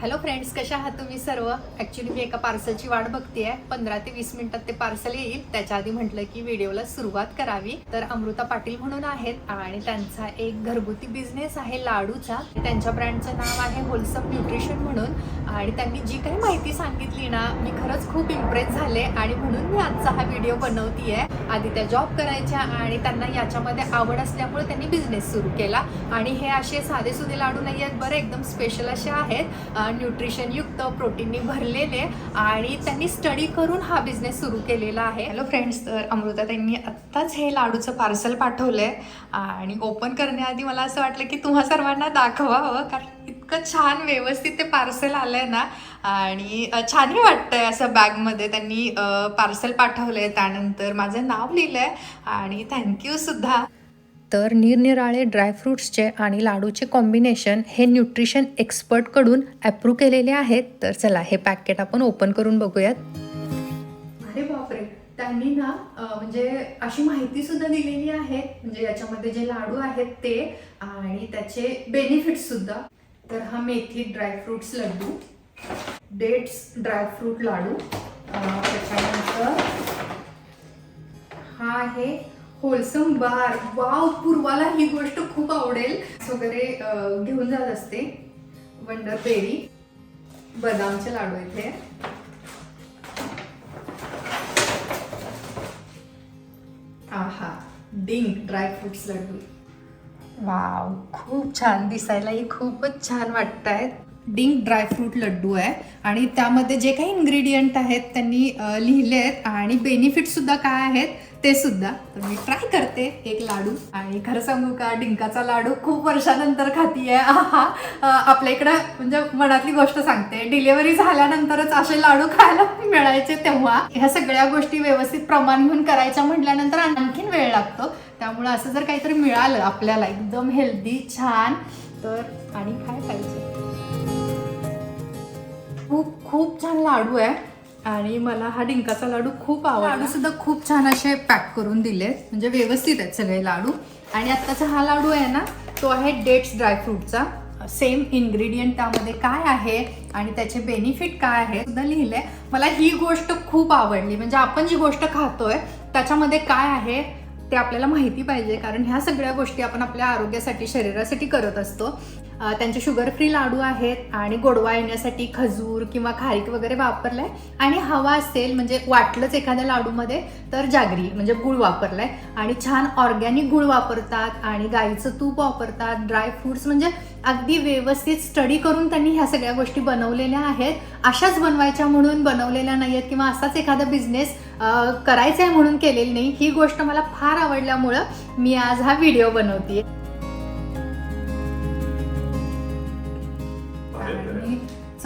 Hello friends कशा आहात तुम्ही सर्व? ॲक्च्युली मी एका पार्सलची वाट बघतेय. पंधरा ते वीस मिनिटात ते पार्सल येईल. त्याच्या आधी म्हटलं की व्हिडिओला सुरुवात करावी. तर अमृता पाटील म्हणून आहेत आणि त्यांचा एक घरगुती बिझनेस आहे लाडूचा. त्यांच्या ब्रँडचं नाव आहे होलसम न्यूट्रिशन म्हणून. आणि त्यांनी जी काही माहिती सांगितली ना मी खरंच खूप इम्प्रेस झाले. आणि म्हणून मी आजचा हा व्हिडिओ बनवतीये. आधी त्या जॉब करायच्या आणि त्यांना याच्यामध्ये आवड असल्यामुळे त्यांनी बिझनेस सुरू केला. आणि हे असे साधे सुधे लाडू नाही आहेत. बरं एकदम स्पेशल असे आहेत. न्यूट्रिशनयुक्त प्रोटीननी भरलेले आणि त्यांनी स्टडी करून हा बिझनेस सुरू केलेला आहे. हॅलो फ्रेंड्स तर अमृता त्यांनी आत्ताच हे लाडूचं पार्सल पाठवलं आहे आणि ओपन करण्याआधी मला असं वाटलं की तुम्हा सर्वांना दाखवावं हो, कारण इतकं छान व्यवस्थित ते पार्सल आलं आहे ना. आणि छानही छानही वाटतंय असं बॅगमध्ये त्यांनी पार्सल पाठवलं आहे त्यानंतर माझं नाव लिहिलं आहे आणि थँक्यू सुद्धा. तर निरनिराळे ड्रायफ्रूट्सचे आणि लाडूचे कॉम्बिनेशन हे न्यूट्रिशन एक्सपर्टकडून अप्रूव्ह केलेले आहेत. तर चला हे पॅकेट आपण ओपन करून बघूयात. अरे बापरे. त्यांनी ना म्हणजे अशी माहिती सुद्धा दिलेली आहे. म्हणजे याच्यामध्ये जे लाडू आहेत ते आणि त्याचे बेनिफिट सुद्धा. तर हा मेथी dry fruits laddu dates dry fruit laddu त्याच्यानंतर हा आहे होलसम बार. वाव पूर्वाला ही गोष्ट खूप आवडेल. वगैरे घेऊन जात असते. वंडर बेरी बदामचे लाडू इथे आहा डिंग ड्रायफ्रुट्स लाडू. वाव खूप छान दिसायलाही खूपच छान वाटत आहेत डिंक ड्रायफ्रूट लड्डू आहे. आणि त्यामध्ये जे काही इन्ग्रेडियंट आहेत त्यांनी लिहिले आहेत. आणि बेनिफिट सुद्धा काय आहेत ते सुद्धा तर मी ट्राय करते एक लाडू. आणि खरं सांगू का डिंकाचा लाडू खूप वर्षानंतर खातीये. आहा. आपल्या इकडं म्हणजे मनातली गोष्ट सांगते. डिलिव्हरी झाल्यानंतरच असे लाडू खायला मिळायचे तेव्हा. ह्या सगळ्या गोष्टी व्यवस्थित प्रमाण घेऊन करायच्या म्हटल्यानंतर आणखीन वेळ लागतो. त्यामुळे असं जर काहीतरी मिळालं आपल्याला एकदम हेल्दी छान तर आणि काय पाहिजे? खूप खूप छान लाडू आहे आणि मला हा डिंकाचा लाडू खूप आवडला. लाडू सुद्धा खूप छान असे पॅक करून दिले म्हणजे व्यवस्थित आहेत सगळे लाडू. आणि आत्ताचा हा लाडू आहे ना तो आहे डेट्स ड्रायफ्रूटचा सेम इन्ग्रेडियंट त्यामध्ये काय आहे आणि त्याचे बेनिफिट काय आहे सुद्धा लिहिलंय. मला ही गोष्ट खूप आवडली. म्हणजे आपण जी गोष्ट खातोय त्याच्यामध्ये काय आहे ते आपल्याला माहिती पाहिजे. कारण ह्या सगळ्या गोष्टी आपण आपल्या आरोग्यासाठी शरीरासाठी करत असतो. त्यांचे शुगर फ्री लाडू आहेत आणि गोडवा येण्यासाठी खजूर किंवा खारीक वगैरे वापरलाय. आणि हवा असेल म्हणजे वाटलंच एखाद्या लाडूमध्ये तर जागरी म्हणजे गुळ वापरलाय. आणि छान ऑर्गॅनिक गुळ वापरतात आणि गाईचं तूप वापरतात ड्राय फ्रुट्स म्हणजे अगदी व्यवस्थित स्टडी करून त्यांनी ह्या सगळ्या गोष्टी बनवलेल्या आहेत. अशाच बनवायच्या म्हणून बनवलेल्या नाही आहेत किंवा असाच एखादा बिझनेस करायचा आहे म्हणून केलेली नाही. ही गोष्ट मला फार आवडल्यामुळं मी आज हा व्हिडिओ बनवते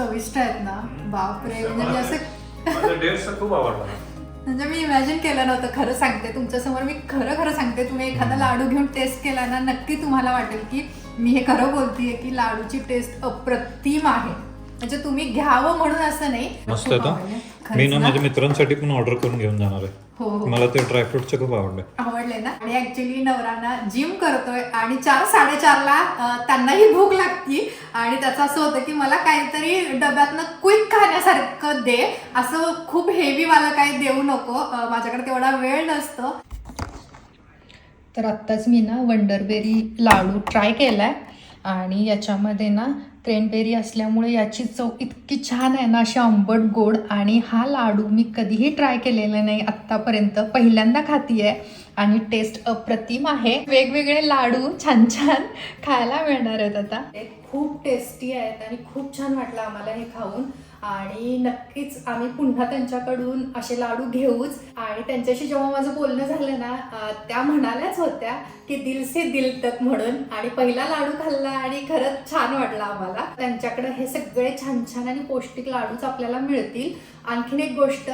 चविष्ट आहेत ना. बापरे म्हणजे असं डेट्स खूप आवडला म्हणजे मी इमॅजिन केलं नव्हतं खरं सांगते तुमच्यासमोर मी खरं खरं सांगते तुम्ही एखादा लाडू घेऊन टेस्ट केला ना नक्की तुम्हाला वाटेल की मी हे खरं बोलतीये की लाडूची टेस्ट अप्रतिम आहे. म्हणजे तुम्ही घ्यावं म्हणून असं नाही. मस्त खूप आहे तो. आवडलं. मी ना ना? माझ्या मित्रांसाठी पण ऑर्डर करून घेऊन जाणार आहे. हो हो. मला ते ड्रायफ्रुटचे खूप आवडले. आवडले ना? आणि ऍक्च्युली नवराना जिम करतोय आणि चार साडेचारला अं, त्यांनाही भूक लागती. आणि त्याचं असं होतं की मला काहीतरी डब्यातनं क्विक खाण्यासारखं दे. असं खूप हेवी मला काही देऊ नको. अं, माझ्याकडे तेवढा वेळ नसतो. तर आत्ताच मी ना वंडरबेरी लाडू ट्राय केलाय. आणि याच्यामध्ये ना क्रेनबेरी असल्यामुळे याची चव इतकी छान आहे ना अशी आंबट गोड आणि हा लाडू मी कधीही ट्राय केलेला नाही आत्तापर्यंत पहिल्यांदा खाती आहे आणि टेस्ट अप्रतिम आहे. वेगवेगळे लाडू छान छान खायला मिळणार आहेत आता. खूप टेस्टी आहेत आणि खूप छान वाटलं आम्हाला हे खाऊन. आणि नक्कीच आम्ही पुन्हा त्यांच्याकडून असे लाडू घेऊच आणि त्यांच्याशी जेव्हा माझं बोलणं झालं ना त्या म्हणाल्याच होत्या की दिल से दिल तक म्हणून. आणि पहिला लाडू खाल्ला आणि खरंच छान वाटला आम्हाला. त्यांच्याकडे हे सगळे छान छान आणि पौष्टिक लाडूच आपल्याला मिळतील. आणखीन एक गोष्ट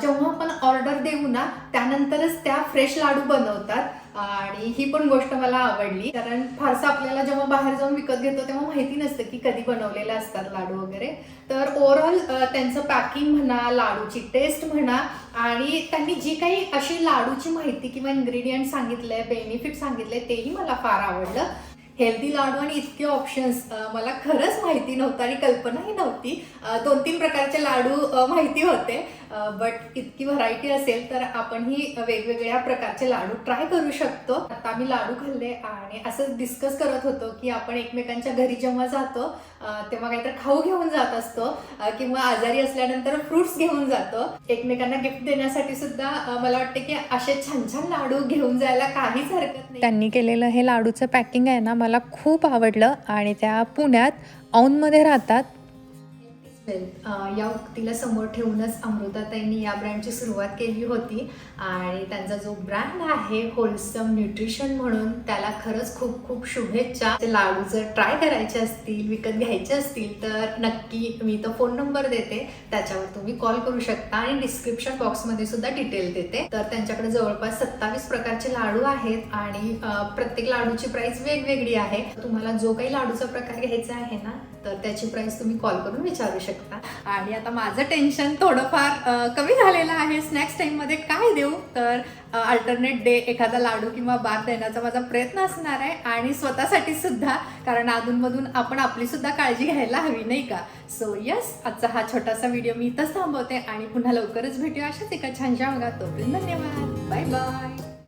जेव्हा आपण ऑर्डर देऊ ना त्यानंतरच त्या फ्रेश लाडू बनवतात. आणि ही पण गोष्ट मला आवडली. कारण फारसं आपल्याला जेव्हा बाहेर जाऊन विकत घेतो तेव्हा माहिती नसतं की कधी बनवलेले असतात लाडू वगैरे. तर ओव्हरऑल त्यांचं पॅकिंग म्हणा लाडूची टेस्ट म्हणा आणि त्यांनी जी काही अशी लाडूची माहिती किंवा इन्ग्रेडियंट सांगितलंय बेनिफिट सांगितलंय तेही मला फार आवडलं. हेल्दी लाडू आणि इतके ऑप्शन्स मला खरंच माहिती नव्हतं आणि कल्पनाही नव्हती. दोन तीन प्रकारचे लाडू माहिती होते. बट इतकी व्हरायटी असेल तर आपणही वेगवेगळ्या प्रकारचे लाडू ट्राय करू शकतो. आता आम्ही लाडू खाल्ले आणि असंच डिस्कस करत होतो की आपण एकमेकांच्या घरी जेव्हा जातो तेव्हा काहीतरी खाऊ घेऊन जात असतो किंवा आजारी असल्यानंतर फ्रुट्स घेऊन जातो. एकमेकांना गिफ्ट देण्यासाठी सुद्धा मला वाटते की असे छान छान लाडू घेऊन जायला काहीच हरकत नाही. त्यांनी केलेलं हे लाडूचं पॅकिंग आहे ना मला खूप आवडलं आणि त्या पुण्यात औंधमध्ये राहतात या उक्तीला समोर ठेवूनच अमृताताईंनी या ब्रँडची सुरुवात केली होती. आणि त्यांचा जो ब्रँड आहे होलसम न्यूट्रिशन म्हणून त्याला खरंच खूप खूप शुभेच्छा. लाडू जर ट्राय करायचे असतील विकत घ्यायचे असतील तर नक्की मी तो फोन नंबर देते. त्याच्यावर तुम्ही कॉल करू शकता आणि डिस्क्रिप्शन बॉक्समध्ये सुद्धा डिटेल देते. तर त्यांच्याकडे जवळपास सत्तावीस प्रकारचे लाडू आहेत आणि प्रत्येक लाडूची प्राइस वेगवेगळी आहे. तुम्हाला जो काही लाडूचा प्रकार घ्यायचा आहे ना तर त्याची प्राइस तुम्ही कॉल करून विचारू शकता. आणि आता माझं टेन्शन थोडंफार कमी झालेलं आहे. स्नॅक्स टाईममध्ये काय देऊ? तर अल्टरनेट डे एखादा लाडू किंवा बार देण्याचा माझा प्रयत्न असणार आहे. आणि स्वतःसाठी सुद्धा कारण अधूनमधून आपण आपली सुद्धा काळजी घ्यायला हवी नाही का? सो यस आजचा हा छोटासा व्हिडिओ मी इथंच थांबवते आणि पुन्हा लवकरच भेटूया अशाच एका छानशा भागात. तोपर्यंत धन्यवाद. Bye bye